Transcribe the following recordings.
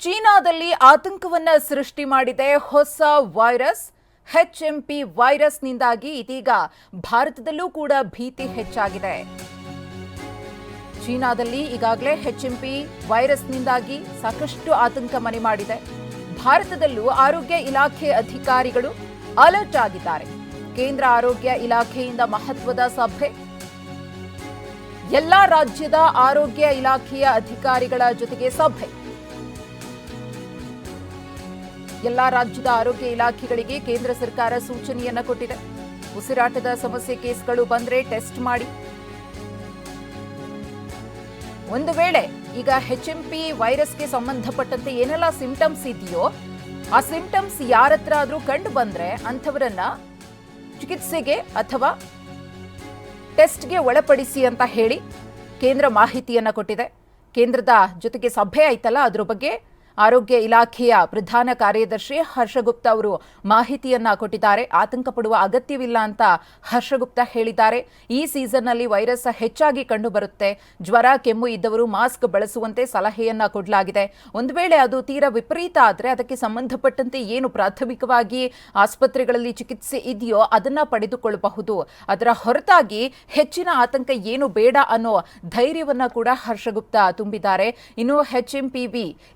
ಚೀನಾದಲ್ಲಿ ಆತಂಕವನ್ನ ಸೃಷ್ಟಿ ಮಾಡಿದೆ ಹೊಸ ವೈರಸ್ ಎಚ್ಎಂಪಿ ವೈರಸ್ನಿಂದಾಗಿ ಇದೀಗ ಭಾರತದಲ್ಲೂ ಕೂಡ ಭೀತಿ ಹೆಚ್ಚಾಗಿದೆ. ಚೀನಾದಲ್ಲಿ ಈಗಾಗಲೇ ವೈರಸ್ ವೈರಸ್ನಿಂದಾಗಿ ಸಾಕಷ್ಟು ಆತಂಕ ಮನೆ ಮಾಡಿದೆ. ಭಾರತದಲ್ಲೂ ಆರೋಗ್ಯ ಇಲಾಖೆ ಅಧಿಕಾರಿಗಳು ಅಲರ್ಟ್ ಆಗಿದ್ದಾರೆ. ಕೇಂದ್ರ ಆರೋಗ್ಯ ಇಲಾಖೆಯಿಂದ ಮಹತ್ವದ ಸಭೆ. ಎಲ್ಲಾ ರಾಜ್ಯದ ಆರೋಗ್ಯ ಇಲಾಖೆಯ ಅಧಿಕಾರಿಗಳ ಜೊತೆಗೆ ಸಭೆ. ಎಲ್ಲಾ ರಾಜ್ಯದ ಆರೋಗ್ಯ ಇಲಾಖೆಗಳಿಗೆ ಕೇಂದ್ರ ಸರ್ಕಾರ ಸೂಚನೆಯನ್ನ ಕೊಟ್ಟಿದೆ. ಉಸಿರಾಟದ ಸಮಸ್ಯೆ ಕೇಸ್ಗಳು ಬಂದರೆ ಟೆಸ್ಟ್ ಮಾಡಿ. ಒಂದು ವೇಳೆ ಈಗ ಎಚ್ಎಂಪಿ ವೈರಸ್ಗೆ ಸಂಬಂಧಪಟ್ಟಂತೆ ಏನೆಲ್ಲ ಸಿಂಪ್ಟಮ್ಸ್ ಇದೆಯೋ, ಆ ಸಿಂಪ್ಟಮ್ಸ್ ಯಾರ ಹತ್ರ ಆದ್ರೂ ಕಂಡು ಬಂದರೆ ಅಂಥವರನ್ನ ಚಿಕಿತ್ಸೆಗೆ ಅಥವಾ ಟೆಸ್ಟ್ಗೆ ಒಳಪಡಿಸಿ ಅಂತ ಹೇಳಿ ಕೇಂದ್ರ ಮಾಹಿತಿಯನ್ನ ಕೊಟ್ಟಿದೆ. ಕೇಂದ್ರದ ಜೊತೆಗೆ ಸಭೆ ಆಯ್ತಲ್ಲ, ಅದ್ರ ಬಗ್ಗೆ ಆರೋಗ್ಯ ಇಲಾಖೆಯ ಪ್ರಧಾನ ಕಾರ್ಯದರ್ಶಿ ಹರ್ಷಗುಪ್ತ ಅವರು ಮಾಹಿತಿಯನ್ನ ಕೊಟ್ಟಿದ್ದಾರೆ. ಆತಂಕ ಪಡುವ ಅಗತ್ಯವಿಲ್ಲ ಅಂತ ಹರ್ಷಗುಪ್ತ ಹೇಳಿದ್ದಾರೆ. ಈ ಸೀಸನ್ನಲ್ಲಿ ವೈರಸ್ ಹೆಚ್ಚಾಗಿ ಕಂಡುಬರುತ್ತೆ. ಜ್ವರ, ಕೆಮ್ಮು ಇದ್ದವರು ಮಾಸ್ಕ್ ಬಳಸುವಂತೆ ಸಲಹೆಯನ್ನ ಕೊಡಲಾಗಿದೆ. ಒಂದು ವೇಳೆ ಅದು ತೀರಾ ವಿಪರೀತ ಆದರೆ ಅದಕ್ಕೆ ಸಂಬಂಧಪಟ್ಟಂತೆ ಏನು ಪ್ರಾಥಮಿಕವಾಗಿ ಆಸ್ಪತ್ರೆಗಳಲ್ಲಿ ಚಿಕಿತ್ಸೆ ಇದೆಯೋ ಅದನ್ನ ಪಡೆದುಕೊಳ್ಳಬಹುದು. ಅದರ ಹೊರತಾಗಿ ಹೆಚ್ಚಿನ ಆತಂಕ ಏನು ಬೇಡ ಅನ್ನೋ ಧೈರ್ಯವನ್ನ ಕೂಡ ಹರ್ಷಗುಪ್ತ ತುಂಬಿದ್ದಾರೆ. ಇನ್ನು ಎಚ್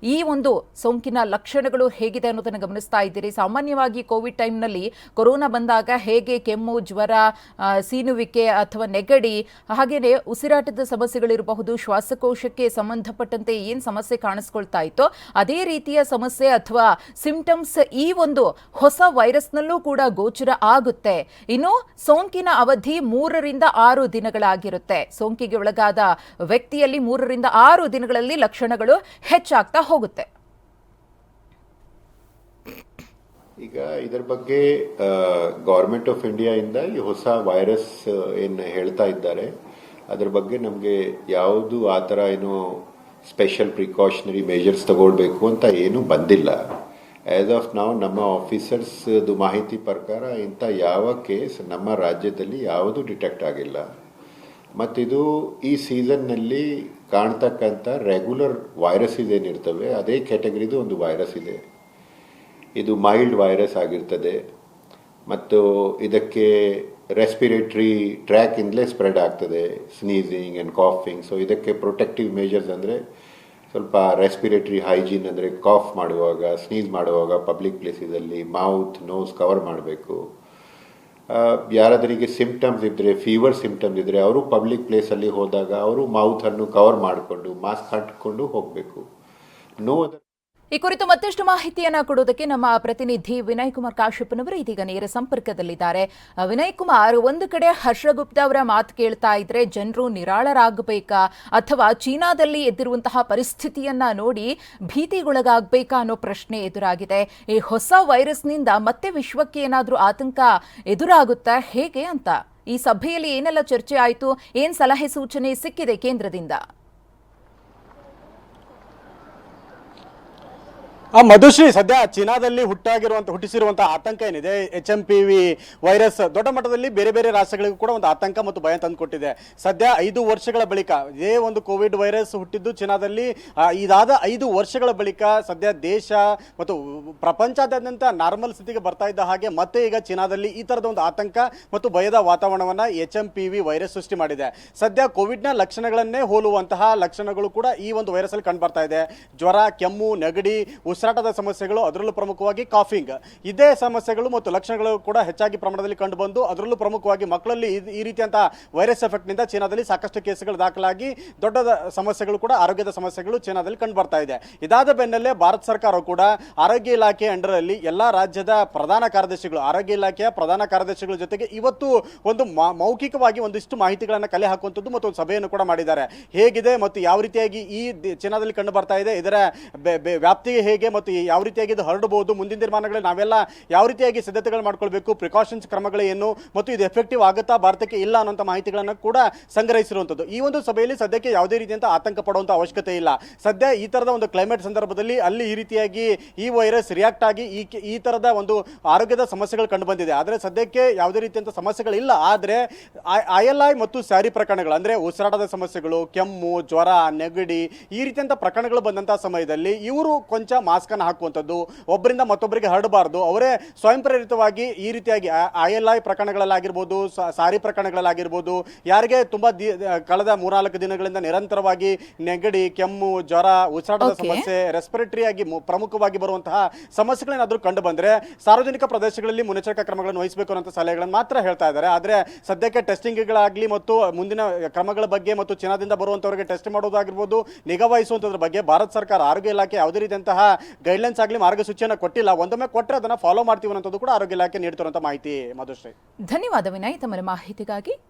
ಈ ಒಂದು ಸೋಂಕಿನ ಲಕ್ಷಣಗಳು ಹೇಗಿದೆ ಅನ್ನೋದನ್ನು ಗಮನಿಸ್ತಾ ಇದ್ದೀರಿ. ಸಾಮಾನ್ಯವಾಗಿ ಕೋವಿಡ್ ಟೈಮ್ನಲ್ಲಿ ಕೊರೋನಾ ಬಂದಾಗ ಹೇಗೆ ಕೆಮ್ಮು, ಜ್ವರ ಸೀನುವಿಕೆ ಅಥವಾ ನೆಗಡಿ ಹಾಗೆಯೇ ಉಸಿರಾಟದ ಸಮಸ್ಯೆಗಳಿರಬಹುದು, ಶ್ವಾಸಕೋಶಕ್ಕೆ ಸಂಬಂಧಪಟ್ಟಂತೆ ಏನು ಸಮಸ್ಯೆ ಕಾಣಿಸ್ಕೊಳ್ತಾ ಇತ್ತೋ, ಅದೇ ರೀತಿಯ ಸಮಸ್ಯೆ ಅಥವಾ ಸಿಂಪ್ಟಮ್ಸ್ ಈ ಒಂದು ಹೊಸ ವೈರಸ್ನಲ್ಲೂ ಕೂಡ ಗೋಚರ ಆಗುತ್ತೆ. ಇನ್ನು ಸೋಂಕಿನ ಅವಧಿ ಮೂರರಿಂದ ಆರು ದಿನಗಳಾಗಿರುತ್ತೆ. ಸೋಂಕಿಗೆ ಒಳಗಾದ ವ್ಯಕ್ತಿಯಲ್ಲಿ ಮೂರರಿಂದ ಆರು ದಿನಗಳಲ್ಲಿ ಲಕ್ಷಣಗಳು ಹೆಚ್ಚಾಗ್ತಾ ಹೋಗುತ್ತೆ. ಈಗ ಇದರ ಬಗ್ಗೆ ಗೌರ್ಮೆಂಟ್ ಆಫ್ ಇಂಡಿಯಾ ಇಂದ ಈ ಹೊಸ ವೈರಸ್ ಏನು ಹೇಳ್ತಾ ಇದ್ದಾರೆ, ಅದರ ಬಗ್ಗೆ ನಮಗೆ ಯಾವುದು ಆ ಥರ ಏನು ಸ್ಪೆಷಲ್ ಪ್ರಿಕಾಷನರಿ ಮೇಜರ್ಸ್ ತಗೊಳ್ಬೇಕು ಅಂತ ಏನೂ ಬಂದಿಲ್ಲ. ಆ್ಯಸ್ ಆಫ್ ನಾವು ನಮ್ಮ ಆಫೀಸರ್ಸ್ ಮಾಹಿತಿ ಪ್ರಕಾರ ಇಂಥ ಯಾವ ಕೇಸ್ ನಮ್ಮ ರಾಜ್ಯದಲ್ಲಿ ಯಾವುದು ಡಿಟೆಕ್ಟ್ ಆಗಿಲ್ಲ. ಮತ್ತಿದು ಈ ಸೀಸನ್ನಲ್ಲಿ ಕಾಣ್ತಕ್ಕಂಥ ರೆಗ್ಯುಲರ್ ವೈರಸ್ ಏನಿರ್ತವೆ, ಅದೇ ಕ್ಯಾಟಗರಿದು ಒಂದು ವೈರಸ್ ಇದೆ. ಇದು ಮೈಲ್ಡ್ ವೈರಸ್ ಆಗಿರ್ತದೆ. ಮತ್ತು ಇದಕ್ಕೆ ರೆಸ್ಪಿರೇಟ್ರಿ ಟ್ರ್ಯಾಕಿಂದಲೇ ಸ್ಪ್ರೆಡ್ ಆಗ್ತದೆ. ಸ್ನೀಸಿಂಗ್ ಆ್ಯಂಡ್ ಕಾಫಿಂಗ್ ಸೊ ಇದಕ್ಕೆ ಪ್ರೊಟೆಕ್ಟಿವ್ ಮೇಜರ್ಸ್ ಅಂದರೆ ಸ್ವಲ್ಪ ರೆಸ್ಪಿರೇಟ್ರಿ ಹೈಜೀನ್ ಅಂದರೆ ಕಾಫ್ ಮಾಡುವಾಗ ಸ್ನೀಸ್ ಮಾಡುವಾಗ ಪಬ್ಲಿಕ್ ಪ್ಲೇಸಿದಲ್ಲಿ ಮೌತ್ ನೋಸ್ ಕವರ್ ಮಾಡಬೇಕು. ಯಾರಾದರಿಗೆ ಸಿಂಪ್ಟಮ್ಸ್ ಇದ್ದರೆ ಫೀವರ್ ಸಿಂಪ್ಟಮ್ಸ್ ಇದ್ದರೆ ಅವರು ಪಬ್ಲಿಕ್ ಪ್ಲೇಸಲ್ಲಿ ಹೋದಾಗ ಅವರು ಮೌತನ್ನು ಕವರ್ ಮಾಡಿಕೊಂಡು ಮಾಸ್ಕ್ ಹಾಕಿಕೊಂಡು ಹೋಗಬೇಕು. ನೋ ಈ ಕುರಿತು ಮತ್ತಷ್ಟು ಮಾಹಿತಿಯನ್ನ ಕೊಡೋದಕ್ಕೆ ನಮ್ಮ ಪ್ರತಿನಿಧಿ ವಿನಯ್ ಕುಮಾರ್ ಕಾಶ್ಯಪ್ಪನವರು ಇದೀಗ ನೇರ ಸಂಪರ್ಕದಲ್ಲಿದ್ದಾರೆ. ವಿನಯ್ ಕುಮಾರ್ ಒಂದು ಕಡೆ ಹರ್ಷಗುಪ್ತ ಅವರ ಮಾತು ಕೇಳ್ತಾ ಇದ್ರೆ ಜನರು ನಿರಾಳರಾಗಬೇಕಾ ಅಥವಾ ಚೀನಾದಲ್ಲಿ ಎದ್ದಿರುವಂತಹ ಪರಿಸ್ಥಿತಿಯನ್ನ ನೋಡಿ ಭೀತಿಗೊಳಗಾಗಬೇಕಾ ಅನ್ನೋ ಪ್ರಶ್ನೆ ಎದುರಾಗಿದೆ. ಈ ಹೊಸ ವೈರಸ್ನಿಂದ ಮತ್ತೆ ವಿಶ್ವಕ್ಕೆ ಏನಾದರೂ ಆತಂಕ ಎದುರಾಗುತ್ತಾ ಹೇಗೆ ಅಂತ ಈ ಸಭೆಯಲ್ಲಿ ಏನೆಲ್ಲ ಚರ್ಚೆ ಆಯಿತು, ಏನ್ ಸಲಹೆ ಸೂಚನೆ ಸಿಕ್ಕಿದೆ ಕೇಂದ್ರದಿಂದ? ಆ, ಮಧುಶ್ರೀ, ಸದ್ಯ ಚೀನಾದಲ್ಲಿ ಹುಟ್ಟಾಗಿರುವಂತ ಹುಟ್ಟಿಸಿರುವಂತಹ ಆತಂಕ ಏನಿದೆ? H M P V virus ದೊಡ್ಡ ಮಟ್ಟದಲ್ಲಿ ಬೇರೆ ಬೇರೆ ರಾಷ್ಟ್ರಗಳಿಗೂ ಕೂಡ ಒಂದು ಆತಂಕ ಮತ್ತು ಭಯ ತಂದುಕೊಟ್ಟಿದೆ ಸದ್ಯ ಐದು ವರ್ಷಗಳ ಬಳಿಕ ಇದೇ ಒಂದು ಕೋವಿಡ್ ವೈರಸ್ ಹುಟ್ಟಿದ್ದು ಚೀನಾದಲ್ಲಿ. ಇದಾದ ಐದು ವರ್ಷಗಳ ಬಳಿಕ ಸದ್ಯ ದೇಶ ಮತ್ತು ಪ್ರಪಂಚಾದ್ಯಂತ ನಾರ್ಮಲ್ ಸ್ಥಿತಿಗೆ ಬರ್ತಾ ಇದ್ದ ಹಾಗೆ ಮತ್ತೆ ಈಗ ಚೀನಾದಲ್ಲಿ ಈ ತರದ ಒಂದು ಆತಂಕ ಮತ್ತು ಭಯದ ವಾತಾವರಣವನ್ನು H M P V virus ಸೃಷ್ಟಿ ಮಾಡಿದೆ. ಸದ್ಯ ಕೋವಿಡ್ನ ಲಕ್ಷಣಗಳನ್ನೇ ಹೋಲುವಂತಹ ಲಕ್ಷಣಗಳು ಕೂಡ ಈ ಒಂದು ವೈರಸ್ ಅಲ್ಲಿ ಕಂಡು ಇದೆ. ಜ್ವರ, ಕೆಮ್ಮು, ನೆಗಡಿ ಉಸಿರಾಟದ ಸಮಸ್ಯೆಗಳು, ಅದರಲ್ಲೂ ಪ್ರಮುಖವಾಗಿ ಕಾಫಿಂಗ್ ಇದೇ ಸಮಸ್ಯೆಗಳು ಮತ್ತು ಲಕ್ಷಣಗಳು ಕೂಡ ಹೆಚ್ಚಾಗಿ ಪ್ರಮಾಣದಲ್ಲಿ ಕಂಡುಬಂದು, ಅದರಲ್ಲೂ ಪ್ರಮುಖವಾಗಿ ಮಕ್ಕಳಲ್ಲಿ ಈ ರೀತಿಯಂತಹ ವೈರಸ್ ಎಫೆಕ್ಟ್ನಿಂದ ಚೀನಾದಲ್ಲಿ ಸಾಕಷ್ಟು ಕೇಸುಗಳು ದಾಖಲಾಗಿ ದೊಡ್ಡ ಸಮಸ್ಯೆಗಳು ಕೂಡ, ಆರೋಗ್ಯದ ಸಮಸ್ಯೆಗಳು ಚೀನಾದಲ್ಲಿ ಕಂಡು ಬರ್ತಾ ಇದೆ. ಇದಾದ ಬೆನ್ನಲ್ಲೇ ಭಾರತ ಸರ್ಕಾರ ಕೂಡ ಆರೋಗ್ಯ ಇಲಾಖೆ ಅಂಡರಲ್ಲಿ ಎಲ್ಲ ರಾಜ್ಯದ ಪ್ರಧಾನ ಕಾರ್ಯದರ್ಶಿಗಳು, ಆರೋಗ್ಯ ಇಲಾಖೆಯ ಪ್ರಧಾನ ಕಾರ್ಯದರ್ಶಿಗಳ ಜೊತೆಗೆ ಇವತ್ತು ಒಂದು ಮೌಖಿಕವಾಗಿ ಒಂದಿಷ್ಟು ಮಾಹಿತಿಗಳನ್ನು ಕಲೆ ಹಾಕುವಂಥದ್ದು ಮತ್ತು ಒಂದು ಸಭೆಯನ್ನು ಕೂಡ ಮಾಡಿದ್ದಾರೆ. ಹೇಗಿದೆ ಮತ್ತು ಯಾವ ರೀತಿಯಾಗಿ ಈ ಚೀನಾದಲ್ಲಿ ಕಂಡು ಬರ್ತಾ ಇದೆ, ಇದರ ವ್ಯಾಪ್ತಿ ಹೇಗೆ ಮತ್ತು ಯಾವ ರೀತಿಯಾಗಿ ಇದು ಹರಡಬಹುದು, ಮುಂದಿನ ತೀರ್ಮಾನಗಳಲ್ಲಿ ನಾವೆಲ್ಲ ಯಾವ ರೀತಿಯಾಗಿ ಸಿದ್ಧತೆಗಳು ಮಾಡ್ಕೊಳ್ಬೇಕು ಪ್ರಿಕಾಷನ್ಸ್ ಕ್ರಮಗಳೇನು ಮತ್ತು ಇದು ಎಫೆಕ್ಟಿವ್ ಆಗುತ್ತಾ ಭಾರತಕ್ಕೆ ಇಲ್ಲ ಅನ್ನೋಂಥ ಮಾಹಿತಿಗಳನ್ನು ಕೂಡ ಸಂಗ್ರಹಿಸಿರುವಂಥದ್ದು. ಈ ಒಂದು ಸಭೆಯಲ್ಲಿ ಸದ್ಯಕ್ಕೆ ಯಾವುದೇ ರೀತಿಯಂತ ಆತಂಕ ಪಡುವಂಥ ಅವಶ್ಯಕತೆ ಇಲ್ಲ. ಸದ್ಯ ಈ ಥರದ ಒಂದು ಕ್ಲೈಮೇಟ್ ಸಂದರ್ಭದಲ್ಲಿ ಅಲ್ಲಿ ಈ ರೀತಿಯಾಗಿ ಈ ವೈರಸ್ ರಿಯಾಕ್ಟ್ ಆಗಿ ಈ ಈ ಥರದ ಒಂದು ಆರೋಗ್ಯದ ಸಮಸ್ಯೆಗಳು ಕಂಡು ಬಂದಿದೆ. ಆದರೆ ಸದ್ಯಕ್ಕೆ ಯಾವುದೇ ರೀತಿಯಂಥ ಸಮಸ್ಯೆಗಳಿಲ್ಲ ಆದರೆ ಐ ಮತ್ತು ಸ್ಯಾರಿ ಪ್ರಕರಣಗಳು, ಅಂದರೆ ಉಸಿರಾಟದ ಸಮಸ್ಯೆಗಳು, ಕೆಮ್ಮು, ಜ್ವರ, ನೆಗಡಿ ಈ ರೀತಿಯಂಥ ಪ್ರಕರಣಗಳು ಬಂದಂಥ ಸಮಯದಲ್ಲಿ ಇವರು ಕೊಂಚ ಮಾಸ್ಕನ್ನು ಹಾಕುವಂಥದ್ದು ಒಬ್ಬರಿಂದ ಮತ್ತೊಬ್ಬರಿಗೆ ಹರಡಬಾರ್ದು. ಅವರೇ ಸ್ವಯಂ ಪ್ರೇರಿತವಾಗಿ ಈ ರೀತಿಯಾಗಿ ಐ ಎಲ್ ಐ ಪ್ರಕರಣಗಳಲ್ಲಾಗಿರ್ಬೋದು ಸಾರಿ ಪ್ರಕರಣಗಳಲ್ಲಾಗಿರ್ಬೋದು ಯಾರಿಗೆ ತುಂಬ ದಿ ಕಳೆದ ಮೂರ್ನಾಲ್ಕು ದಿನಗಳಿಂದ ನಿರಂತರವಾಗಿ ನೆಗಡಿ ಕೆಮ್ಮು ಜ್ವರ ಉಸಿರಾಟದ ಸಮಸ್ಯೆ ರೆಸ್ಪಿರೇಟರಿ ಆಗಿ ಪ್ರಮುಖವಾಗಿ ಬರುವಂತಹ ಸಮಸ್ಯೆಗಳೇನಾದರೂ ಕಂಡು ಬಂದರೆ ಸಾರ್ವಜನಿಕ ಪ್ರದೇಶಗಳಲ್ಲಿ ಮುನ್ನೆಚ್ಚರಿಕಾ ಕ್ರಮಗಳನ್ನು ವಹಿಸಬೇಕು ಅನ್ನೋ ಸಲಹೆಗಳನ್ನು ಮಾತ್ರ ಹೇಳ್ತಾ ಇದ್ದಾರೆ. ಆದರೆ ಸದ್ಯಕ್ಕೆ ಟೆಸ್ಟಿಂಗ್ಗಳಾಗಲಿ ಮತ್ತು ಮುಂದಿನ ಕ್ರಮಗಳ ಬಗ್ಗೆ ಮತ್ತು ಚೀನಾದಿಂದ ಬರುವಂತವರಿಗೆ ಟೆಸ್ಟ್ ಮಾಡೋದಾಗಿರ್ಬೋದು ನಿಗಾ ವಹಿಸುವಂಥದ್ರ ಬಗ್ಗೆ ಭಾರತ ಸರ್ಕಾರ ಆರೋಗ್ಯ ಇಲಾಖೆ ಯಾವುದೇ ರೀತಿಯಂತಹ ಗೈಡ್ಲೈನ್ಸ್ ಆಗಲಿ ಮಾರ್ಗಸೂಚಿಯನ್ನು ಕೊಟ್ಟಿಲ್ಲ. ಒಂದೊಮ್ಮೆ ಕೊಟ್ಟರೆ ಅದನ್ನು ಫಾಲೋ ಮಾಡ್ತೀವಿ ಅನ್ನೋದು ಕೂಡ ಆರೋಗ್ಯ ಇಲಾಖೆ ನೀಡ್ತಿರುವಂಥ ಮಾಹಿತಿ ಮಧುಶ್ರೀ. ಧನ್ಯವಾದ ವಿನಯ್. ತಮ್ಮ ಮಾಹಿತಿಗಾಗಿ